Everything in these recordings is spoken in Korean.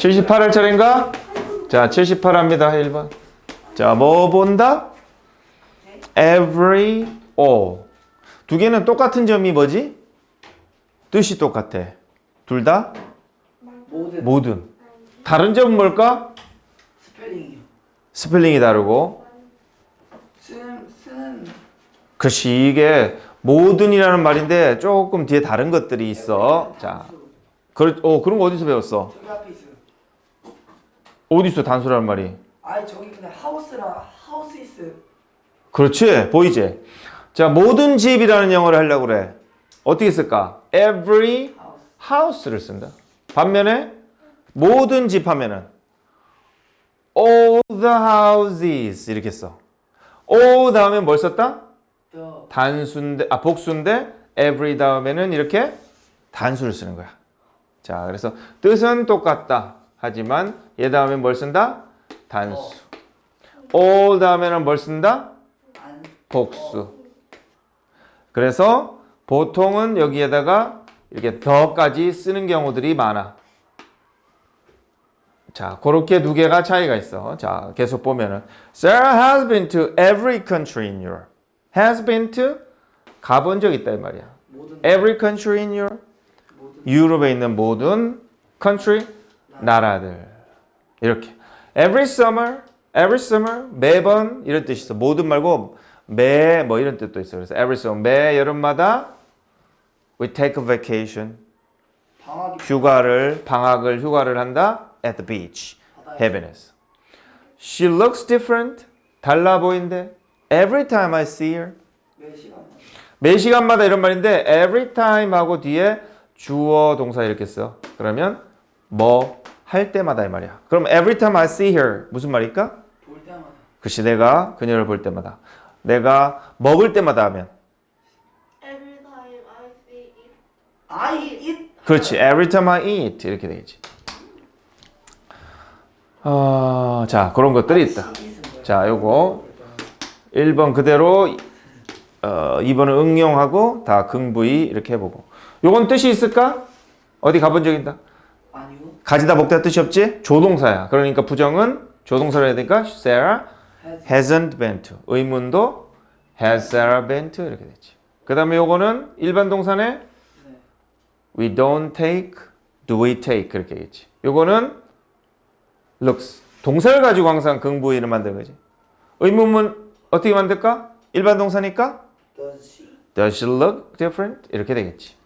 78할 차례인가? 자, 78 합니다. 1번. 자, 뭐 본다? every, all. 두 개는 똑같은 점이 뭐지? 뜻이 똑같아. 둘 다 모든 모든. 다른 점은 뭘까? 스펠링이요. 스펠링이 다르고. 쓰는 쓰는 그렇지. 이게 모든이라는 말인데 조금 뒤에 다른 것들이 있어. 자, 그, 어, 그런 거 어디서 배웠어? 있어요. 어디서 단수라는 말이? 아니 저기 그냥 하우스라 하우스 있어요. 그렇지. 보이지? 자, 모든 집이라는 영어를 하려고 그래. 어떻게 쓸까? every 하우스. house를 쓴다. 반면에 모든 집 하면은 all the houses 이렇게 써. all 다음에 뭘 썼다? 단수인데 아 복수인데 every 다음에는 이렇게 단수를 쓰는 거야. 자, 그래서 뜻은 똑같다. 하지만 얘 다음에 뭘 쓴다? 단수. all 다음에는 뭘 쓴다? 안 복수. 그래서 보통은 여기에다가 이렇게 더까지 쓰는 경우들이 많아. 자, 그렇게 두 개가 차이가 있어. 자, 계속 보면은 Sarah has been to every country in Europe. has been to 가본 적 있다 이 말이야. every country in Europe. 유럽에 있는 모든 country 나라들. 이렇게. every summer, every summer 매번 이런 뜻이 있어. 모든 말고 매 뭐 이런 뜻도 있어. 그래서 every summer 매 여름마다 we take a vacation. 휴가를 방학을 휴가를 한다 at the beach. 해변에서. She looks different. 달라 보인대. Every time I see her. 매 시간마다 이런 말인데 every time 하고 뒤에 주어 동사 이렇게 써. 그러면 뭐 할 때마다 이 말이야. 그럼 every time I see her 무슨 말일까? 볼 때마다 글씨 내가 그녀를 볼 때마다 내가 먹을 때마다 하면 Every time I see it, I eat 그렇지. Every time I eat 이렇게 되겠지. 어, 자 그런 것들이 있다. 자 요거 1번 그대로 어, 2번을 응용하고 다 긍부이 이렇게 해보고 요건 뜻이 있을까? 어디 가본 적 있다? 아니요. 가지다 먹다 뜻이 없지? 조동사야. 그러니까 부정은 조동사로 해야 되니까 Sarah has hasn't been to. 의문도 has Sarah been to 이렇게 되지. 그 다음에 요거는 일반 동사네 네. we don't take, do we take 그렇게 되겠지. 요거는 looks. 동사를 가지고 항상 긍부의를 만드는 거지. 의문문 어떻게 만들까? 일반 동사니까 does she Does she look different? 이렇게 되겠지.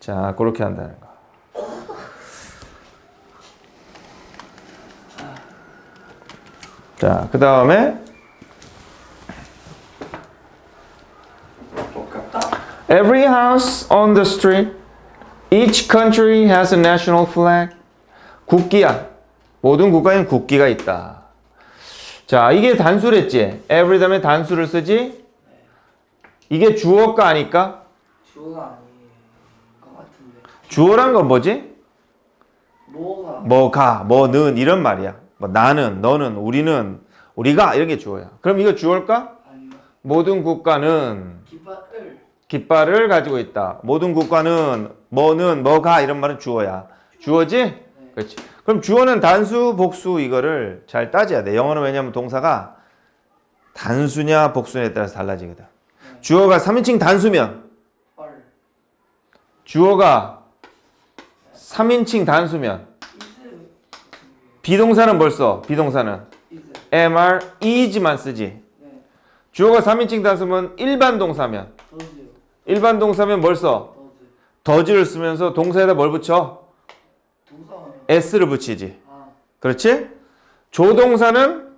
자, 그렇게 한다는 거. 자, 그 다음에. Every house on the street, each country has a national flag. 국기야. 모든 국가엔 국기가 있다. 자, 이게 단수랬지. Every 다음에 단수를 쓰지. 이게 주어가 아닐까? 주어가 아닌 것 같은데. 주어란 건 뭐지? 뭐가 뭐가, 뭐는 이런 말이야. 뭐 나는, 너는, 우리는, 우리가 이런 게 주어야. 그럼 이거 주어일까? 아니요. 모든 국가는 깃발을 깃발을 가지고 있다. 모든 국가는 뭐는 뭐가 이런 말은 주어야. 주어지? 그렇지. 그럼 주어는 단수, 복수 이거를 잘 따져야 돼. 영어는 왜냐면 동사가 단수냐 복수냐에 따라서 달라지거든. 주어가 3인칭 단수면 얼 주어가 3인칭 단수면 비동사는 뭘 써? 비동사는 MR is만 쓰지. 네. 주어가 3인칭 단수면 일반 동사면 일반 동사면 뭘 써? does 더즈를 쓰면서 동사에다 뭘 붙여? s를 붙이지. 아 그렇지? 조동사는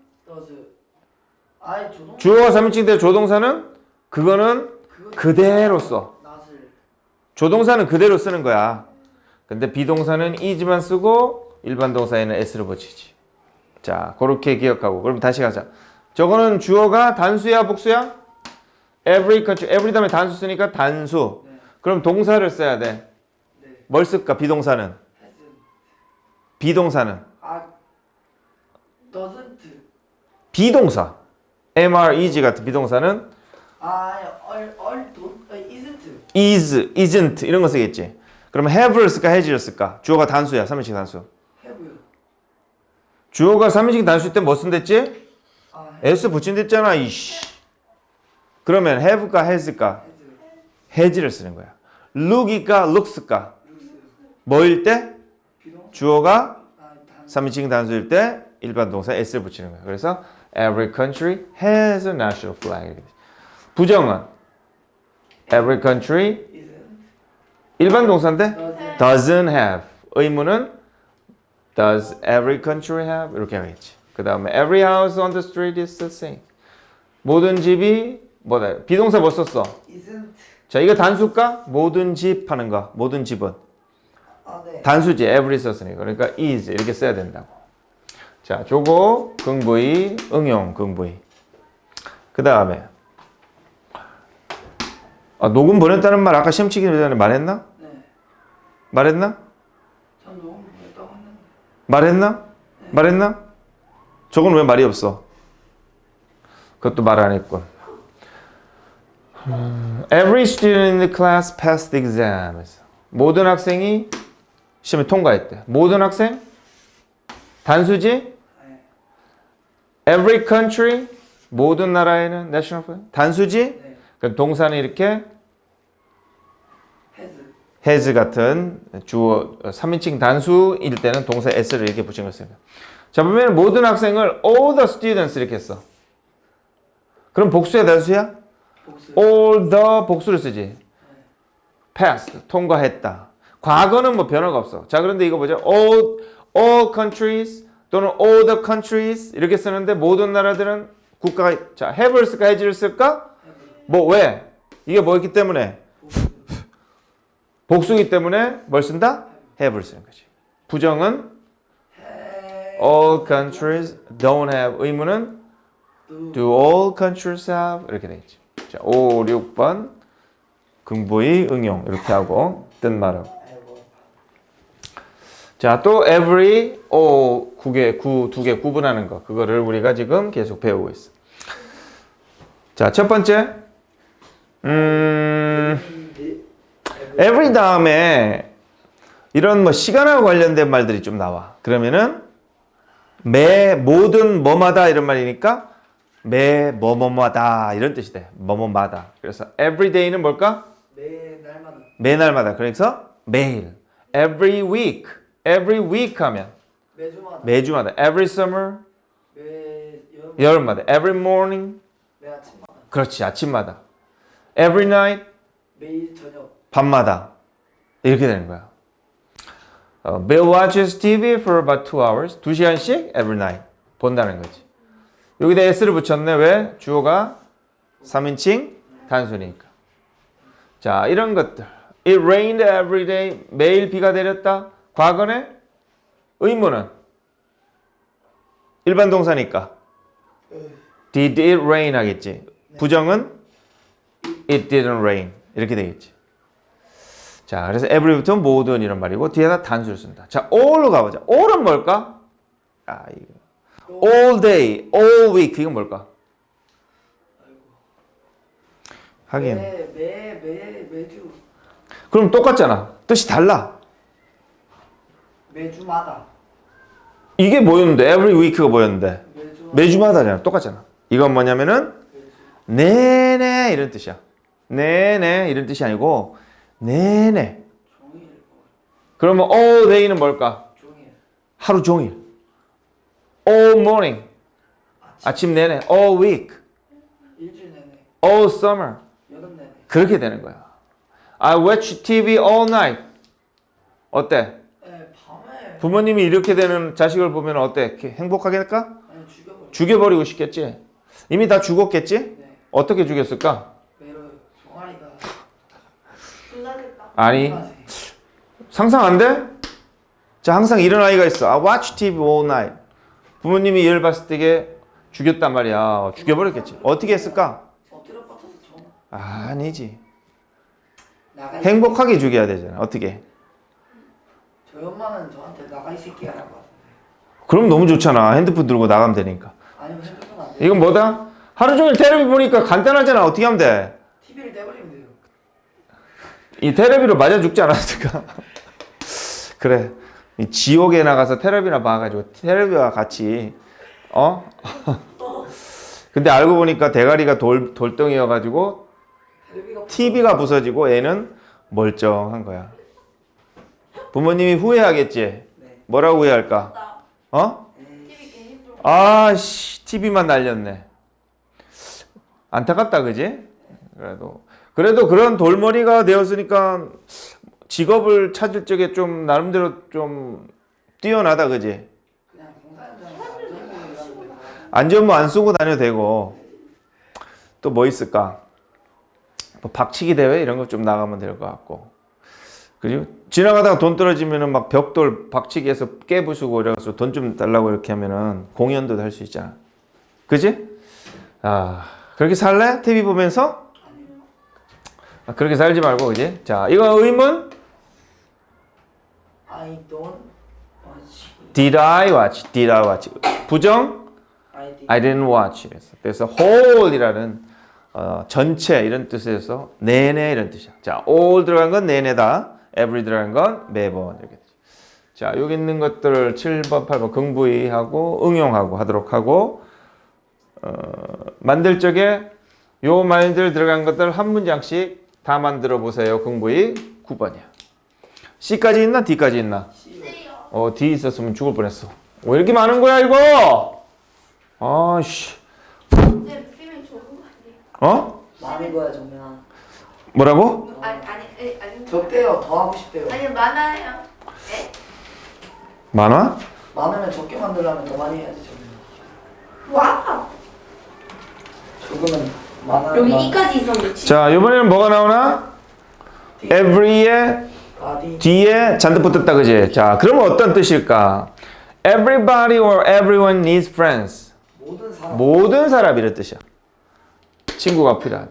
주어가 3인칭 때 조동사는 그거는 그거 그대로 써. 조동사는 그대로 쓰는 거야. 근데 비동사는 is만 쓰고 일반 동사에는 s를 붙이지. 자, 그렇게 기억하고. 그럼 다시 가자. 저거는 주어가 단수야, 복수야? every country, every 다음에 단수 쓰니까 단수. 네. 그럼 동사를 써야 돼. 네. 뭘 쓸까? 비동사는. 비동사는. 아 doesn't 비동사. mr, is 같은 비동사는 아얼얼 don't 어, isn't is, isn't 이런 거 쓰겠지. 그럼 have를 쓸까, has를 쓸까? 주어가 단수야, 3인칭 단수. 주어가 3인칭 단수일 때뭐 쓴댔지? 아 s 붙인댔잖아 이씨 그러면 have가 has가 has를 쓰는 거야 look이까 looks가 룩스 뭐일 때? 주어가 아 단. 3인칭 단수일 때 일반 동사 s를 붙이는 거야 그래서 every country has a national flag. 부정은 every country 일반 동사인데 doesn't doesn't have 의문은 does every country have? 이렇게 하겠지. 그 다음에 every house on the street is the same. 모든 집이 뭐다? 비동사 뭐 썼어? Isn't. 자 이거 단수가 모든 집 하는 거. 모든 집은. 아 네. 단수지. every 썼으니까. 그러니까 is 이렇게 써야 된다고. 자 조고 긍부의 응용 긍부의 그 다음에 아, 녹음 보냈다는 말 아까 시험 치기 전에 말했나? 네. 말했나? 전 했는데 말했나? 말했나? 저건 왜 말이 없어? 그것도 말 안 했군. 음, Every student in the class passed the exam. 모든 학생이 시험을 통과했대. 모든 학생? 단수지? 네. Every country? 모든 나라에는 national flag? 단수지? 네 그럼 동사는 이렇게 has 같은 주어 3인칭 단수일 때는 동사 s를 이렇게 붙인 것입니다. 자 보면 모든 학생을 all the students 이렇게 했어. 그럼 복수야 단수야? 복수 all the 복수를 쓰지. passed 통과했다. 과거는 뭐 변화가 없어. 자 그런데 이거 보죠. all all countries 또는 all the countries 이렇게 쓰는데 모든 나라들은 국가가 자 have를 쓸까 has를 쓸까? 뭐 왜? 이게 뭐였기 때문에 복수 복수기 때문에 뭘 쓴다? have를 쓰는 거지. 부정은? 해 all countries don't have. 의문은? 도 do all countries have? 이렇게 되겠지. 자, 5, 6번. 긍부의 응용. 이렇게 하고 뜻 말은 아이고. 자, 또 every all 구개 구두개 구분하는 거. 그거를 우리가 지금 계속 배우고 있어. 자, 첫 번째. 음 every 다음에 이런 뭐 시간하고 관련된 말들이 좀 나와. 그러면은 매 모든 뭐마다 이런 말이니까 매 뭐뭐마다 이런 뜻이 돼. 뭐뭐마다. 그래서 every day는 뭘까? 매 날마다 매날마다. 그래서 매일. every week. every week 하면 매주마다 매주마다. every summer 매 여름 여름마다. every morning 매 아침마다 그렇지. 아침마다. every night 매일 저녁 밤마다 이렇게 되는 거야. 어, Bill watches TV for about two hours. 두 시간씩 every night 본다는 거지. 여기다 s를 붙였네. 왜? 주어가 3인칭 단수니까. 자, 이런 것들. It rained every day. 매일 비가 내렸다. 과거네 의문은 일반 동사니까 Did it rain 하겠지. 부정은 It didn't rain 이렇게 되겠지. 자, 그래서 every부터 모든 이런 말이고 뒤에다 단수를 쓴다. 자, all로 가보자. all은 뭘까? 아, 이거. all day, all week 이건 뭘까? 하긴. 매 매 매주 그럼 똑같잖아. 뜻이 달라. 매주마다 이게 뭐였는데? every week가 뭐였는데? 매주 매주마다 잖아. 똑같잖아. 이건 뭐냐면은 매주 내내 이런 뜻이야. 내내 이런 뜻이 아니고 내내. 그러면 all day는 뭘까? 하루 종일. all morning. 아침 내내. all week. 일주일 내내 all summer. 그렇게 되는 거야. I watch TV all night. 어때? 네 밤에 부모님이 이렇게 되는 자식을 보면 어때? 아니 죽여버려 죽여버리고 싶겠지? 이미 다 죽었겠지? 네 어떻게 죽였을까? 매로 종아리가 불나겠다. 아니. 상상 안 돼? 자, 항상 이런 아이가 있어. I watch TV all night. 부모님이 얘를 봤을 때 죽였단 말이야. 죽여버렸겠지. 어떻게 했을까? 엎드려 종 아니지. 나가 이 행복하게 죽여야 되잖아. 어떻게? 저희 엄마는 저한테 나가 이 새끼야 라고 하던데 그럼 너무 좋잖아. 핸드폰 들고 나가면 되니까. 아니면 핸드폰 안 돼. 이건 뭐다? 하루 종일 텔레비 보니까 간단하잖아. 어떻게 하면 돼? TV를 떼버리면. 이 텔레비로 맞아 죽지 않았을까? 그래. 이 지옥에 나가서 테레비나 봐가지고 테레비와 같이 어? 근데 알고 보니까 대가리가 돌 돌덩이여가지고 TV가 부서지고 애는 멀쩡한 거야. 부모님이 후회하겠지. 네. 뭐라고 후회할까? 나 어? 아씨 TV만 날렸네. 안타깝다 그지? 그래도 그래도 그런 돌머리가 되었으니까 직업을 찾을 적에 좀 나름대로 좀 뛰어나다 그지? 안전모 안 쓰고 다녀도 되고 또 뭐 있을까? 뭐 박치기 대회 이런 거 좀 나가면 될 것 같고 그리고 지나가다가 돈 떨어지면은 막 벽돌 박치기해서 깨부수고 이래서 돈 좀 달라고 이렇게 하면은 공연도 할 수 있잖아. 그지? 아 그렇게 살래? TV 보면서? 아, 그렇게 살지 말고 그지? 자 이거 의문 I don't watch Did I watch? Did I watch? 부정 I did I didn't watch. 그래서, 그래서 whole이라는 어, 전체 이런 뜻에서 내내 이런 뜻이야. 자, all 들어간 건 내내다. every 들어간 건 매번 이렇게. 자, 여기 있는 것들을 7번, 8번 긍부의하고 응용하고 하도록 하고 어, 만들 적에 요 말들 들어간 것들 한 문장씩 다 만들어 보세요. 긍부의 9번이야. C까지 있나? D까지 있나? 어, D 있었으면 죽을 뻔했어. 왜 이렇게 많은 거야, 이거? 아씨. 거 아니에요? 어? 많은 거야 정민아 뭐라고? 아니 아니 아니 아니 적대요 더 하고 싶대요 아니 많아요. 네? 만화? 많으면 적게 만들려면 더 많이 해야지 정민아 와우. 적으면 여기 이까지 있었는데 지 자, 이번에는 뭐가 나오나? every에 바디 뒤에 잔뜩 붙었다, 그지? 자, 그러면 어떤 뜻일까? everybody or everyone needs friends. 모든 사람 모든 사람 이런 뜻이야. 친구가 필요하대.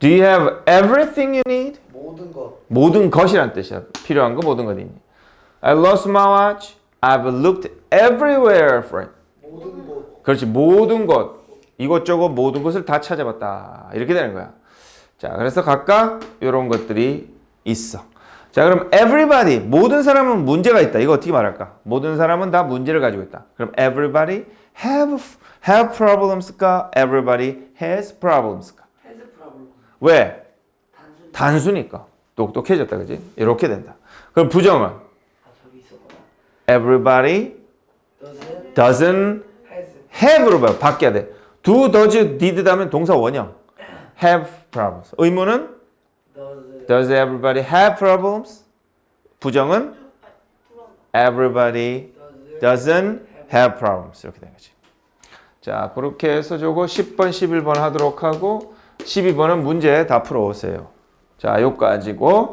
Do you have everything you need? 모든 것 모든 것이란 뜻이야. 필요한 거 모든 것 있니? I lost my watch. I've looked everywhere for it. 모든 것 그렇지 모든 것 이것저것 모든 것을 다 찾아봤다. 이렇게 되는 거야. 자 그래서 각각 이런 것들이 있어. 자 그럼 everybody 모든 사람은 문제가 있다. 이거 어떻게 말할까? 모든 사람은 다 문제를 가지고 있다. 그럼 everybody have have problems까 everybody has problems까 헤즈 프라블럼 왜? 단순. 단수니까. 똑똑해졌다 그지? 이렇게 된다. 그럼 부정은? 아 everybody doesn't has. have로 봐 바뀌어야 돼. Do, does, did 다음에 동사 원형. have problems. 의문은 does everybody have problems? 부정은 everybody does doesn't have problems. 이렇게 되는 거지. 자, 그렇게 해서 저거 10번, 11번 하도록 하고 12번은 문제 다 풀어 오세요. 자, 요까지고